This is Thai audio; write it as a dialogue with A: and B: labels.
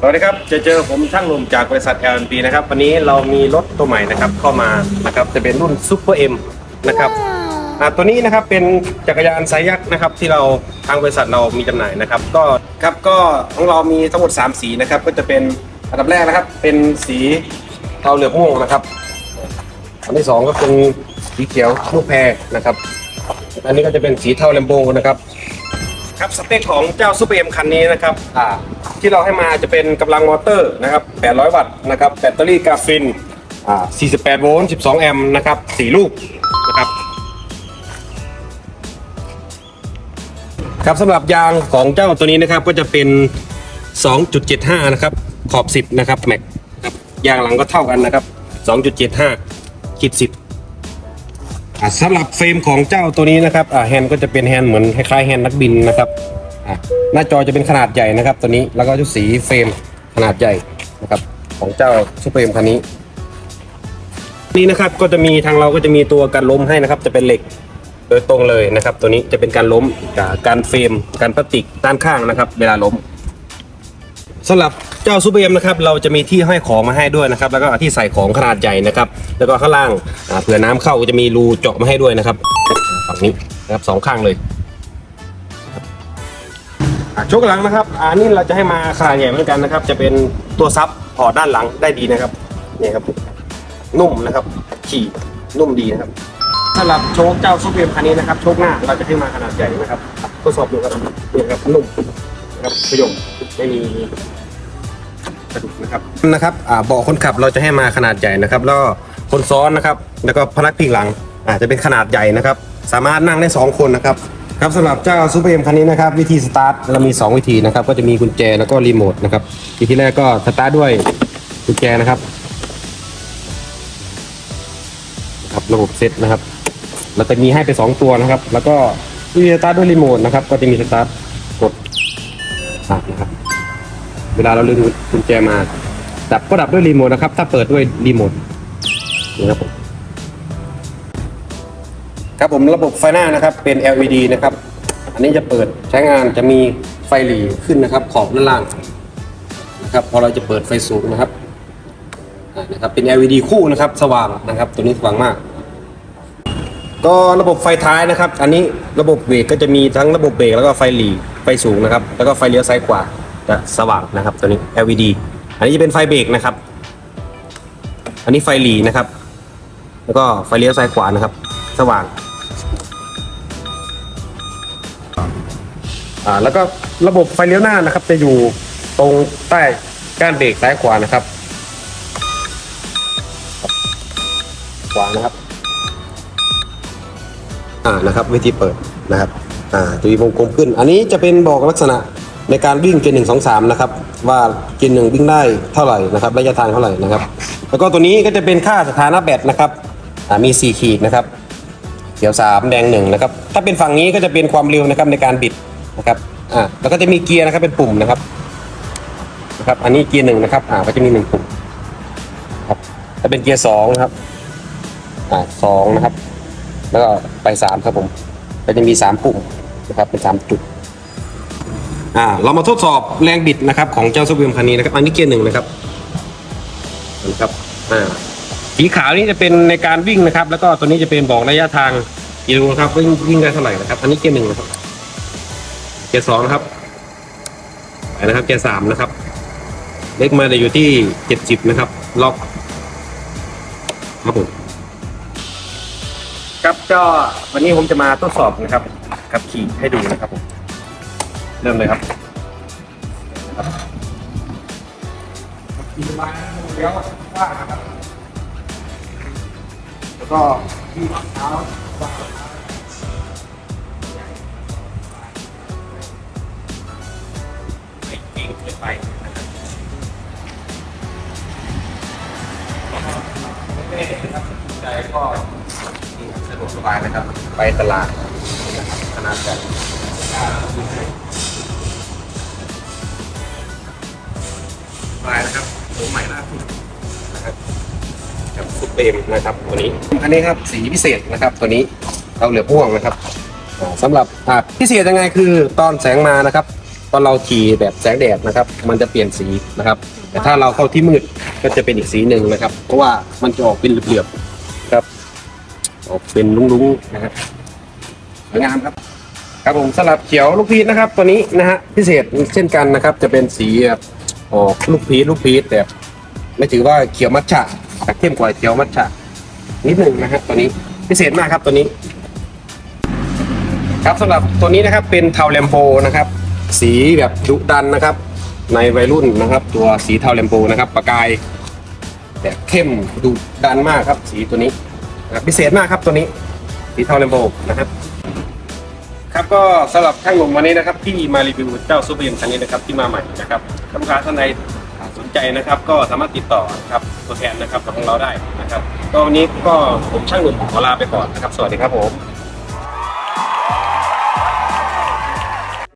A: สวัสดีครับ จะเจอผมช่างหนุ่มจากบริษัท LNP นะครับ วันนี้เรามีรถตัวใหม่นะครับเข้ามานะครับจะเป็นรุ่น Super M นะครับอ่าตัวนี้นะครับเป็นจักรยานสายยักษ์นะครับที่เราทางบริษัทเรามีจำหน่ายนะครับ ก็ครับก็ของเรามีทั้งหมด 3 สีนะครับ ก็จะเป็นอันดับแรกนะครับ เป็นสีเทาเหลืองม่วงนะครับ อันที่สองก็เป็นสีเขียวลูกแพรนะครับ อันนี้ก็จะเป็นสีเทาแลมโบนะครับ ครับสเปคของเจ้าซูเปอร์เอ็มคันนี้นะครับอ่าที่เราให้มาจะเป็นกำลังมอเตอร์นะครับ 800 วัตต์นะครับแบตเตอรี่กราฟินอ่า48 โวลต์ 12 แอมป์นะครับ 4 ลูกนะครับครับสำหรับยางของเจ้าตัวนี้นะครับก็จะเป็น 2.75 นะครับ ขอบ 10 นะครับแม็กครับยางหลังก็เท่ากันนะครับ 2.75ขีด10อ่า สำหรับเฟรมของเจ้าตัวนี้นะครับแฮนด์ก็จะเป็นแฮนด์เหมือนคล้ายๆแฮนด์นักบินนะครับหน้าจอจะเป็นขนาดใหญ่นะครับ ตัวนี้แล้วก็ชุดสีเฟรมขนาดใหญ่นะครับของเจ้าซูเปอร์เอ็มคันนี้นี่นะครับก็จะมีทางเราก็จะมีตัวกันล้มให้นะครับ จะเป็นเหล็กโดยตรงเลยนะครับ ตัวนี้จะเป็นการล้มการเฟรมการพลาสติกด้านข้างนะครับ เวลาล้ม สำหรับเจ้าซูเปอร์เอ็มนะครับเราจะมีที่ห้อยของมาให้ด้วยนะครับแล้วก็ที่ใส่ของขนาดใหญ่นะครับแล้วก็ข้างล่างอ่าเผื่อน้ำเข้าจะมีรูเจาะมาให้ด้วยนะครับฝั่งนี้นะครับสองข้างเลยอ่าโชกหลังนะครับอันนี้เราจะให้มาขนาดใหญ่เหมือนกันนะครับ จะเป็นตัวซับพอร์ตด้านหลังได้ดีนะครับนี่ครับนุ่มนะครับ ขี่นุ่มดีนะครับสำหรับโชคเจ้าซูเปอร์เอ็มคันนี้นะครับโชคหน้าเราจะให้มาขนาดใหญ่นะครับทดสอบดูครับนี่ครับนุ่มนะครับประโยงไม่มี กระดูกนะครับนะครับอ่าเบาะคนขับเราจะให้มาขนาดใหญ่นะครับแล้วคนซ้อนนะครับ แล้วก็พนักพิงหลังอาจจะเป็นขนาดใหญ่นะครับ สามารถนั่งได้ 2 คนนะครับครับสำหรับเจ้าซูเปอร์เอ็มคันนี้นะครับ วิธีสตาร์ทเรามี 2 วิธีนะครับ ก็จะมีกุญแจแล้วก็รีโมทนะครับวิธีแรกก็สตาร์ทด้วยกุญแจนะครับครับระบบเซตนะครับเราจะมีให้ไป 2 ตัวนะครับ แล้วก็วิธีสตาร์ทด้วยรีโมทนะครับ ก็จะมีสตาร์ทกดนะครับ เวลาเราลืมกุญแจมา ดับก็ดับด้วยรีโมทนะครับ ถ้าเปิดด้วยรีโมทนี่ครับผมครับผมระบบไฟหน้านะครับเป็น LED นะครับ อันนี้จะเปิดใช้งานจะมีไฟหลีขึ้นนะครับ ขอบด้านล่างนะครับพอเราจะเปิดไฟสูงนะครับนะครับเป็น LED คู่นะครับ สว่างนะครับ ตัวนี้สว่างมาก ก็ระบบไฟท้ายนะครับ อันนี้ระบบเบรกก็จะมีทั้งระบบเบรกแล้วก็ไฟหลีไฟสูงนะครับ แล้วก็ไฟเลี้ยวซ้ายขวา จะสว่างนะครับตัวนี้ LED อันนี้จะเป็นไฟเบรกนะครับ อันนี้ไฟหลีนะครับ แล้วก็ไฟเลี้ยวซ้ายขวานะครับ สว่างอ่าแล้วก็ระบบไฟเลี้ยวหน้านะครับ จะอยู่ตรงใต้ก้านเบรกซ้ายขวานะครับ ขวานะครับ อ่านะครับ วิธีเปิดนะครับ อ่าจะมีวงกลมขึ้น อันนี้จะเป็นบอกลักษณะ ในการวิ่งเกียร์หนึ่งสองสามนะครับว่าเกียร์หนึ่งวิ่งได้เท่าไหร่นะครับระยะทางเท่าไหร่นะครับ แล้วก็ตัวนี้ก็จะเป็นค่าสถานะแบตนะครับมีสี่ขีดนะครับเขียวสามแดงหนึ่งนะครับถ้าเป็นฝั่งนี้ก็จะเป็นความเร็วนะครับในการบิดนะครับอ่าแล้วก็จะมีเกียร์นะครับเป็นปุ่มนะครับนะครับอันนี้เกียร์หนึ่งนะครับอ่าก็จะมีหนึ่งปุ่มครับถ้าเป็นเกียร์สองนะครับอ่าสองนะครับ แล้วก็ไปสามครับผมก็จะมีสามปุ่มนะครับเป็นสามจุด อ่าเรามาทดสอบแรงบิดนะครับของเจ้าซูเปอร์คันนี้นะครับ อันนี้เกียร์หนึ่งนะครับนะครับอ่าสีขาวนี่จะเป็นในการวิ่งนะครับ แล้วก็ตัวนี้จะเป็นบอกระยะทางกิโลนะครับวิ่งวิ่งได้เท่าไหร่นะครับ อันนี้เกียร์หนึ่งนะครับเกียร์สองนะครับไปนะครับเกียร์สามนะครับ เล็กมาจะอยู่ที่เจ็ดสิบนะครับ ล็อกครับผมครับก็วันนี้ผมจะมาทดสอบนะครับขับขี่ให้ดูนะครับผม เริ่มเลยครับขี่มาเลี้ยวว่าครับแล้วก็ที่ฝังเท้าว่าไม่เก่งเกินไปนะครับไม่ได้ครับใจก็สะดวกสบายนะครับ ไปตลาดขนาดใหญ่ สบายนะครับตัวใหม่ล่าสุดนะครับกับซุปเปอร์เอ็มนะครับตัวนี้ อันนี้ครับสีพิเศษนะครับตัวนี้เราเหลือพ่วงนะครับอ่าสำหรับอ่าพิเศษยังไงคือตอนแสงมานะครับ ตอนเราขี่แบบแสงแดดนะครับ มันจะเปลี่ยนสีนะครับ แต่ถ้าเราเข้าที่มืดก็จะเป็นอีกสีหนึ่งนะครับ เพราะว่ามันจะออกเป็นเหลือบๆครับ ออกเป็นลุ้งๆนะฮะสวยงามครับ ครับผมสลับเขียวลูกพีชนะครับ ตัวนี้นะฮะพิเศษเช่นกันนะครับ จะเป็นสีแบบ ออกลูกพีชลูกพีชแต่ไม่ถือว่าเขียวมัทฉะแต่เข้มกว่าเขียวมัทฉะนิดหนึ่งนะฮะตัวนี้พิเศษมากครับตัวนี้ ครับสำหรับตัวนี้นะครับเป็นเทาแลมโบนะครับ สีแบบดุดันนะครับ ในวัยรุ่นนะครับ ตัวสีเทาแลมโบนะครับประกายแบบเข้มดุดันมากครับ สีตัวนี้พิเศษมากครับตัวนี้ สีเทาแลมโบนะครับ ครับก็สำหรับช่างหนุ่มวันนี้นะครับที่มารีวิวเจ้าซูเปอร์ยนคันนี้นะครับที่มาใหม่นะครับลูกค้าท่านใดสนใจนะครับก็สามารถติดต่อครับตัวแทนนะครับของเราได้นะครับก็วันนี้ก็ผมช่างหนุ่มขอลาไปก่อนนะครับ สวัสดีครับผม